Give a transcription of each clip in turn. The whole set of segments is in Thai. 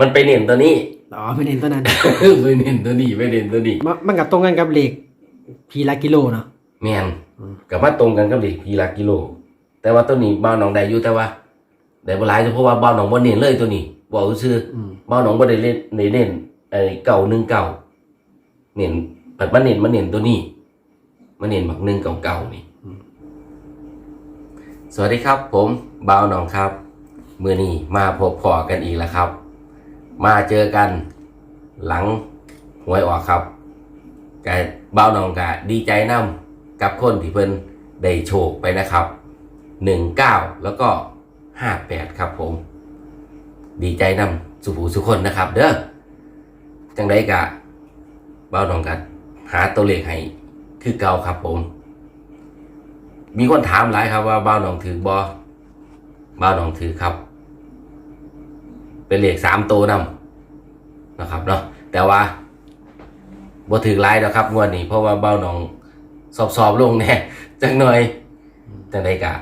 มันไปเน้นตัวนี้อ๋อไม่เน้นตัวนั้น ไปเน้นตัวนี้ไปเน้นตัวนี้มันมันกับตรงกันกับเลขพีละกิโลเนาะแมนอืมกับว่าตรงกันกับเด็กพีละกิโล แต่ว่าตัวนี้บ้าวหนองได้อยู่แต่ว่าได้บ่หลายเพราะว่าบ้าวหนองบ่เน้นเลยตัวนี้บอกซื่ออืมบ้าวหนองบ่ได้เล่นได้เน้นไอ้เก่าหนึ่งเก่าเน้นปัดมาเน้นมาเน้นตัวนี้มาเน้นบักหนึ่งเก่าเก่าๆนี่สวัสดีครับ ผมบ้าวหนองครับ มื้อนี้มาพบพอกันอีกแล้วครับ มาเจอกันหลังหวยออกครับกะบ้าวหนองกะดีใจนํกับคนที่เพิ่นได้โชคไปนะครับหนึ่งเก้าแล้วก็ห้าแปดครับผม ดีใจนำสุภูสุคนนะครับ เด้อจังไดกะบ้าวหนองกะหาตัวเลขให้คือเก่าครับผม มีคนถามหลายครับว่าบ้าวหนองถือบอบ้าวหนองถือครับ เป็นเลขสามตัวนำนะครับเนาะแต่ว่าบ่ถือหลายดอกครับงวดนี้เพราะว่าเบ้าหนองสอบสอบลงแน่จังหน่อยจังไดกะ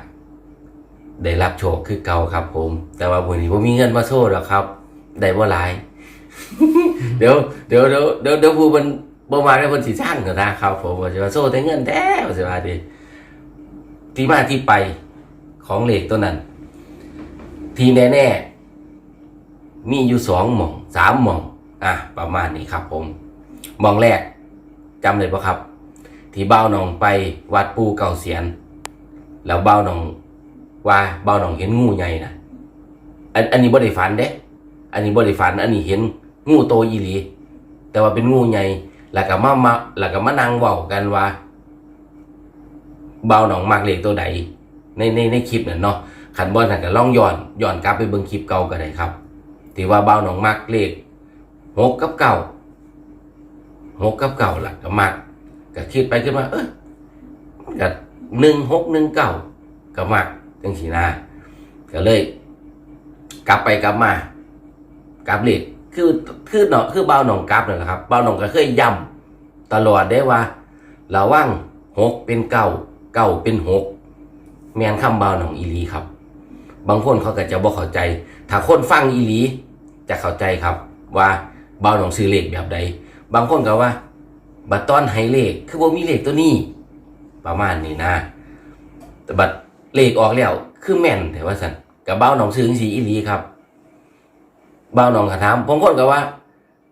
ได้รับโชคคือเก่าครับ ผม แต่ว่าวันนี้ผมมีเงินมาโซ่หรอกครับ ได้บ่หลาย เดี๋ยวเดี๋ยวเดี๋ยวเดี๋ยวเดี๋ยวผู้มันบ่มาได้เพิ่นสิสร้างกันนะครับ ผมว่าสิว่าโซ่แต่เงินแท้ว่าสิว่าดิที่มาที่ไปของเหล็กตัวนั้น ที่แน่ๆ มีอยู่สองหม่องสามหม่อง อะ ประมาณนี้ครับ ผมหม่องแรกจำเลยปะครับ ที่เบ้าหนองไปวัดปูเก่าเสียน แล้วเบ้าหนองว่าเบ้าหนองเห็นงูใหญ่นะอันอันนี้บ่ได้ฝันเด้ อันนี้บ่ได้ฝัน อันนี้เห็นงูโตอีหลี แต่ว่าเป็นงูใหญ่แล้วก็มามาแล้วก็มานั่งเว้ากันว่าเบ้าหนองมักเลขตัวใดในในในคลิปน่ะเนาะขันบอลขันก็ล่องย้อนย้อนกลับไปเบิ่งคลิปเก่าก็ได้ครับ ที่ว่าเบ้าหนองมักเลขหกกับเก่าหกกับเก่าล่ะก็มักก็คิดไปคิดมาเออมันก็หนึ่งหกหนึ่งเก่าก็มักจังสีนาก็เลย กลับไปกลับมากลับเลขคือคือเนาะคือเบ้าหนองกลับนั่นแหละครับเบ้าหนองก็เคยย้ำตลอดได้ว่าระว่างหกเป็นเก่าเก่าเป็นหกแมนคำเบาหนองอีลีครับ บางคนเขาก็จะบอกเข้าใจ ถ้าคนฟังอีลี จะเข้าใจครับว่าเบาหนองซื้อเลขแบบใด บางคนก็ว่าบัตรตอนให้เลขคือบ่ามีเลขตัวนี้ ประมาณนี้นะแต่บัตรเลขออกแล้วคือแม่นแต่ว่าสันกับเบ้าหนองซื้อสีอีหลีครับเบ้าหนองกถามบางคนก็ว่า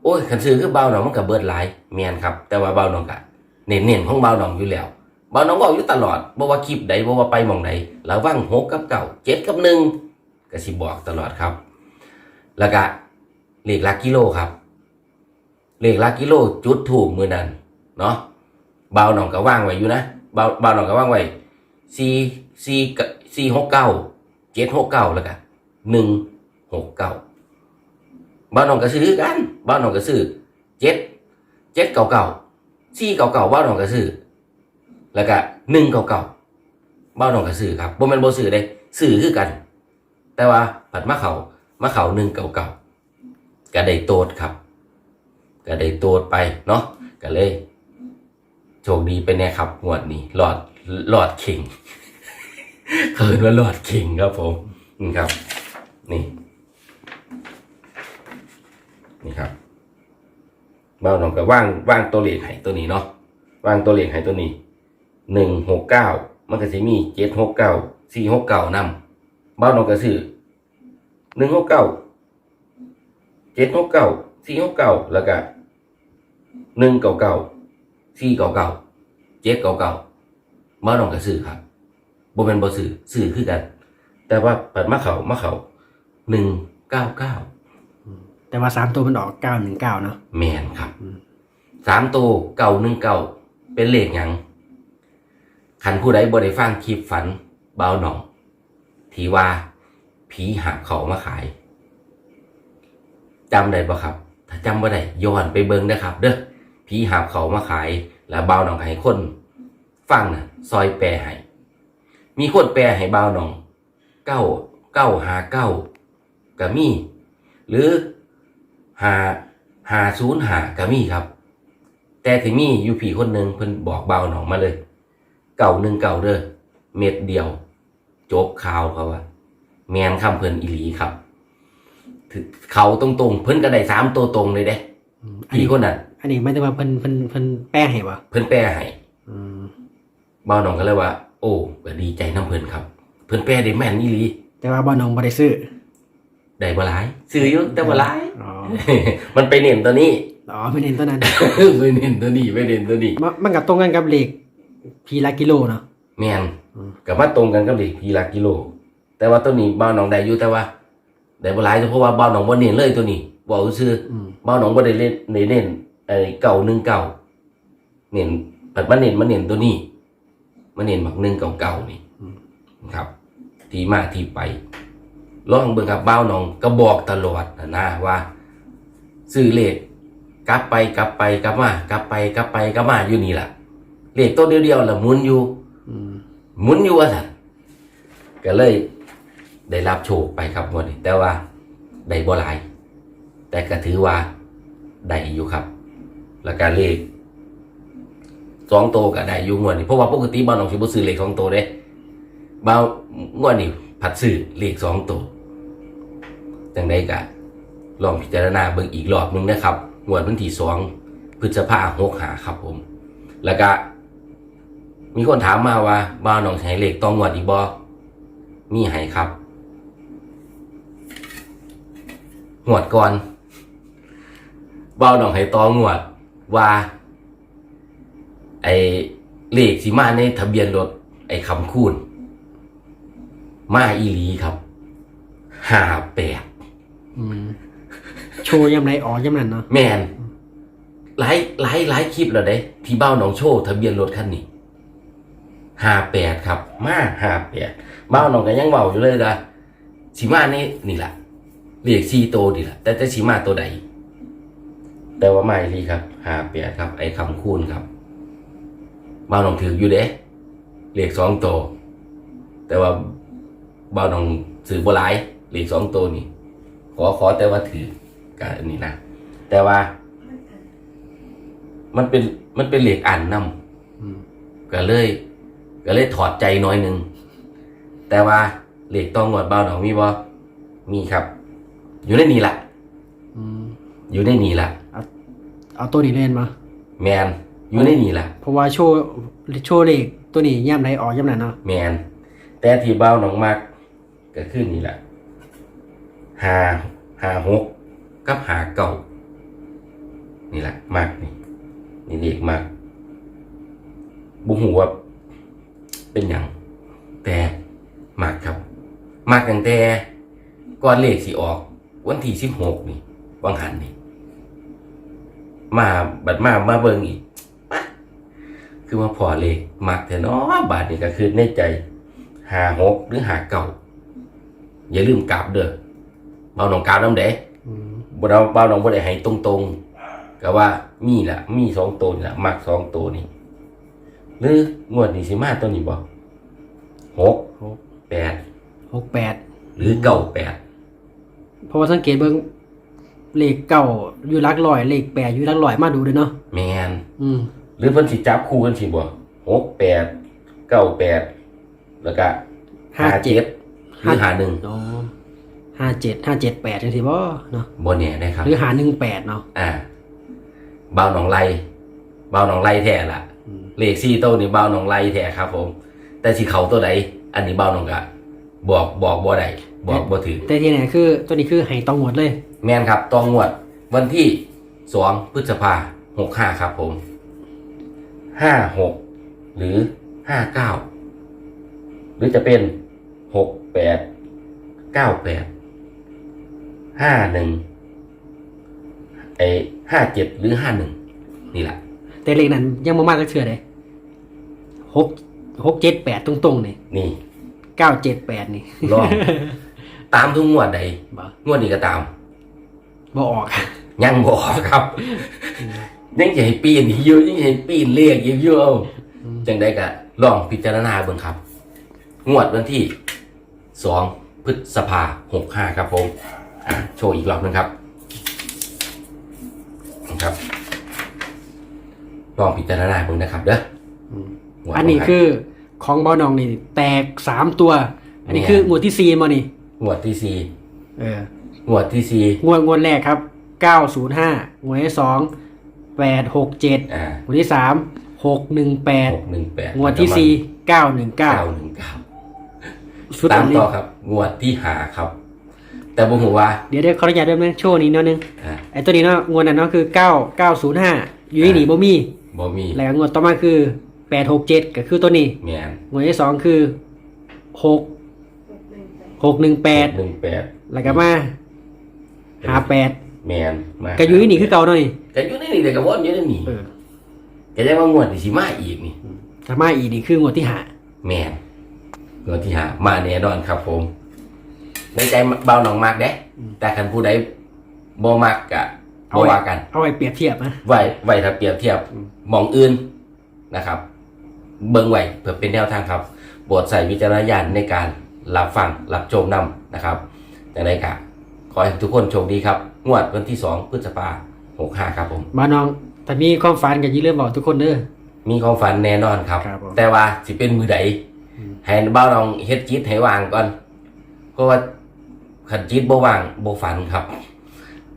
โอ้ยขันซื้อคือเบ้าหนองมันกับเบิดหลายแม่นครับ แต่ว่าเบ้าหนองกะเน้นเน้นของเบ้าหนองอยู่แล้วเบ้าหนองบอกอยู่ตลอดบ่ว่าคลิปใดบ่ว่าไปมองใดระวังหกกับเก่าเจ็ดกับหนึ่งก็สิบอกตลอดครับ แล้วก็ เลขลักกิโลครับ เลขลักกิโลจุดถูกมือนั้นเนาะเบาหน่องก็ว่างไว้อยู่นะเบาเบาหน่องก็ว่างไว้สี่สี่สี่หกเก้าเจ็ดหกเก้าแล้วกันหนึ่งหกเก้าเบาหนองก็ซื้อกันเบาหนองก็ซื้อเจ็ดเจ็ดเก้าเก้าสี่เก้าเก้าเบาหนองก็ซื้อแล้วก็หนึ่งเก้าเก้าเบาหนองก็ซื้อครับบ่แม่นบ่ซื้อเด้ซื้อคือกัน แต่ว่าผัดมะเขามะเขาหนึ่งเก่าเก่า ก็ได้โตดครับ ก็ได้โตดไปเนาะก็เลยโชคดีไปแน่ครับงวดนี้หลอดหลอดเข่งเขินว่าหลอดเข่งครับผมนี่ครับ นี่ นี่ครับเบ้าหนองก็ว่างว่างตัวเลขให้ตัวนี้เนาะว่างตัวเลขให้ตัวนี้หนึ่งหกเก้ามันก็สิมีเจ็ดหกเก้าสี่หกเก้านำบ้านนองกระสือหนึ่งหกเก้า เจ็ดหกเก้าสี่หกเก้าแล้วก็หนึ่งเก้าเก้าสี่เก้าเก้าเจ็ดเก้าเก้าบ้านนองกระสือครับบ่เป็นบ่สื่อสื่อคือกัน แต่ว่าเปิดมะเขามะเขาหนึ่งเก้าเก้าแต่ว่าสามตัวมันออกเก้าหนึ่งเก้าเนาะแมนครับอืมสามตัวเก่าหนึ่งเก่าเป็นเลขหยังขันผู้ใดบ่ได้ฟังคลิปฝันเบาหนองที่ว่าผีหักเขามาขาย จำได้ปะครับ ถ้าจำบ่ได้ย้อนไปเบิ่งนะครับ เด้อผีหักเขามาขาย แล้วเบาหนองให้คน ฟังนะซอยแปลให้มีคนแปลให้เบาหนองเก้าเก้าหาเก้าก็มีหรือหาหาศูนย์หาก็มีครับ แต่ที่มีอยู่ผีคนหนึ่งเพิ่นบอกเบาหนองมาเลย เก่าหนึ่งเก่าเด้อเม็ดเดียว จบข่าวเขาว่าแมนคำเพิ่นอีหลีครับ ถือเขาตรงๆ เพิ่นก็ได้สามตัวตรงเลยเด้อืมอันพี่นี้คนนั้นอันนี้ไม่ได้ว่าเพิ่นเพิ่นเพิ่นแป้งให้บ่เพิ่นแปลให้อืมบ่าวน้องก็เลยว่า โอ้ก็ดีใจน้ำเพิ่นครับ เพิ่นแปลได้แม่นอีหลีแต่ว่าบ่น้องบ่ได้ซื้อได้บ่หลายซื้ออยู่แต่บ่หลายอ๋อมันไปเน้นตัวนี้อ๋อไม่เน้นตัวนั้นไปเน้นตัวนี้ไปเน้นตัวนี้มันมันก็ตรงกันกับเลขพีละกิโลเนาะแม่นอืมก็มาตรงกันกับเลขพีละกิโล แต่ว่าตัวนี้บ่าวน้องได้อยู่แต่ว่า ได้บ่หลายเพราะว่าบ่าวน้องบ่เน้นเลยตัวนี้บอกซื่ออืมบ้านน้องบ่ได้เล่นได้เน้นไอ้เก่าหนึ่งเก่าเน้นปัดมาเน้นมาเน้นตัวนี้มาเน้นบักหนึ่งเก่าเก่าๆนี่ครับ ที่มาที่ไปลองเบิ่งครับบ้าวน้องก็บอกตลอดนะนะว่าซื้อเลขกลับไปกลับไปกลับมากลับไปกลับไปกลับมาอยู่นี่ล่ะเลขตัวเดียวๆล่ะหมุนอยู่อืมหมุนอยู่ว่าสั่นก็เลย ได้รับโชคไปครับงวันนี้แต่ว่าได้บ่หลาย แต่ก็ถือว่าได้อยู่ครับ แล้วก็เลขสองโตวก็ได้อยู่งวดนี้เพราะว่าปกติบ้านน้องสิบ่ซื้อเลขสองโตวเด้บ้านงวดนี้ผัดซื้อเลขสองโตวจังได้ก็ลองพิจารณาเบิ่งอีกรอบหนึงนะครับงวดวันที่สองพฤษภาหกหาครับผม แล้วก็มีคนถามมาว่าบ้านน้องใช้เลขต้องงวดอีบ่มีให้ครับ งวดก่อนบ้าวน้องให้ตองวดว่า ไอเลขสิมาในทะเบียนรถ ไอคำคูณมาอีหลีครับห้าแปดอืมโชว์ยำไรอ๋อยำนั้นเนาะแมนหลายหลายหลายคลิปแล้วเด้ ที่บ้าวน้องโชว์ทะเบียนรถคันนี้ห้าแปดครับ มาห้าแปดบ้าวน้องก็ยังเบาอยู่เลยนะสีมานี่นี่แหละ เรียกซีโตวนี่แหละแต่จะสีมาตัวใดแต่ว่าไม่ลีครับห้าแปดครับ ไอ้คำคูณครับบ้าวน้องถืออยู่เด้เรียกสองตัวแต่ว่าบ้าวน้องสื่อโบหลายเรียกสองตัวนี่ ขอขอแต่ว่าถือกันนี่นะแต่ว่า มันเป็นมันเป็นเหล็กอ่านนอืมำก็เลย ก็เลยถอดใจน้อยหนึ่งแต่ว่าเหล็กต้องงวดเบาหนองมีบ่มีครับ อยู่ในนี่ละอืมอยู่ในนี่ละเอาตัวนี้เล่นมาแมนอยู่ในนี่ละเพราะว่าโชว์โชว์เลขตัวนี้ย่ำไรอ๋อยำนั้นเนาะแมนแต่ที่เบาหนองมากก็คือนี่ละหาหาหกกับหาเก่านี่แหละมากนี่นี่เด็กมากบุหัวาเป็นอย่างแต่มากครับ มากตั้งแต่ก่อนเลขสิออก วันที่สิบหกนี่วังหันนี่ มาบัดมามาเบิ่งอีกปะคือว่าพอเลขมักแต่เนาะบาทนี่ก็คือในใจหาหกหรือหาเก่าอย่าลืมกราบเด้อเบาหนองกราบน้ำเด้อืมบ่เราเบาหนองบ่ได้ให้ตรงๆก็ว่ามีละมีสองตัวนี่ละมักสองตัวนี่หรืองวดนี้สิมาตัวนี้บ่หกหกแปดหกแปดหรือเก้าแปด เพราะว่าสังเกตเบิ่งเลขเก้าอยู่หลักร้อย เลขแปดอยู่หลักร้อยมาดูเลยเนาะแมนอืมหรือเพิ่นสิจับคู่กันสิบ่หกแปดเก้าแปดแล้วก็ห้าเจ็ดหรือหาหนึ่งอ๋อห้าเจ็ดห้าเจ็ดแปดจังสิบ่เนาะบนเนี่ยได้ครับหรือหาหนึ่งแปดเนาะอ่าเบาหนองไล่เบาหนองไล่แท้ละอืมเลขซี่โตวนี่เบาหนองไล่แท้ครับ ผม แต่สิเขาตัวใดอันนี้เบาหนองกะบอกบอกบ่ได้ บอกบ่ถือแต่ที่ไหนคือตัวนี้คือให้ต้องหมดเลย แม่นครับตองวด วันที่สองพฤษภาหกห้าครับผมห้าหกหรือห้าเก้าหรือจะเป็นหกแปดเก้าแปดห้าหนึ่งไอห้าเจ็ดหรือห้าหนึ่งนี่แหละแต่เลขนั้นยังบ่มากก็เชื่อเลยหกหกเจ็ดแปดตรงๆนี่นี่เก้าเจ็ดแปดนี่ลอง ตามทุกงวดใดบ่งวดนี้ก็ตามบ่ออกยังบอกครับ ยังจะให้ปีนอีกเยอะยังจะให้ปีนเลขอีกเยอะเอาจังได้ก็ลองพิจารณาเบิ่งครับ งวดวันที่สองพฤษภาหกห้าครับผมอะโชว์อีกรอบหนึงครับนะครับลองพิจารณาเบิ่งนะครับเด้ออืมงวดอันนี้คือของบอนองนี่ แตกสามตัว อันนี้คืองวดที่สี่มานี่ งวดที่สี่เอองวดที่สี่งวดงวดแรกครับเก้าศูนย์ห้างวดที่สองแปดหกเจ็ดอ่างวดที่สามหกหนึ่งแปดหกหนึ่งแปดงวดที่สี่เก้าหนึ่งเก้าเก้าหนึ่งเก้าชุดตาอัมนนี้ต่อครับ งวดที่หาครับ แต่บ่ฮู้ว่า เดี๋ยวเดี๋ยวขออนุญาตเริ่มนึงโชว์นี้เนาะนึงอ่าไอ้ตัวนี้เนาะงวดนั้นเนาะคือเก้าเก้าศูนย์ห้าอยู่ที่นี่บ่มีบ่มีแล้วก็งวดต่อมาคือแปดหกเจ็ดก็คือตัวนี้แม่นงวดที่สองคือหก หกหนึ่งแปดหนึ่งแปดแล้วก็มาหาแปดแม่นมาก็อยู่ที่นี่คือเก่าเนาะนี่ก็อยู่ในนี่แต่ก็วนอยู่ในนี่เออก็ยังว่างวดที่สิมาอีกนี่ถ้ามาอีกนี่คืองวดที่หาแม่นงวดที่หามาแน่นอนครับ ผม ในใจเบาหนองมากเด้แต่คันผู้ใดบ่มักก็บ่ว่ากัน เอาไว้เปรียบเทียบนะไว้ไว้ถ้าเปรียบเทียบหมองอื่นนะครับ เบิ่งไว้เพื่อเป็นแนวทางครับโปรดใส่วิจารณญาณในการ รับฟังรับชมนำนะครับแต่ในกะขอให้ทุกคนโชคดีครับงวดวันที่ 2 พฤษภาหกห้าครับผมมาน้องถ้ามีความฝันก็อย่าลืมบอกทุกคนเด้อ มีความฝันแน่นอนครับ ครับผม แต่ว่าสิเป็นมือใดให้บ้าวน้องเฮ็ดจิตให้วางก่อนเพราะว่าขันจิตบ่วางบ่ฝันครับ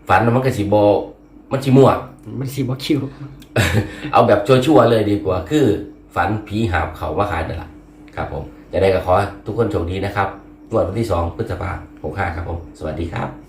ฝันมันก็สิบ่มันสิมั่ว มันสิบ่คิวเอาแบบชั่วๆเลยดีกว่า คือฝันผีหาบเขาว่าขายนั่นแหละครับผม จะได้ก็ขอทุกคนโชคดีนะครับวันที่ 2 พฤษภาคม65ครับผม สวัสดีครับ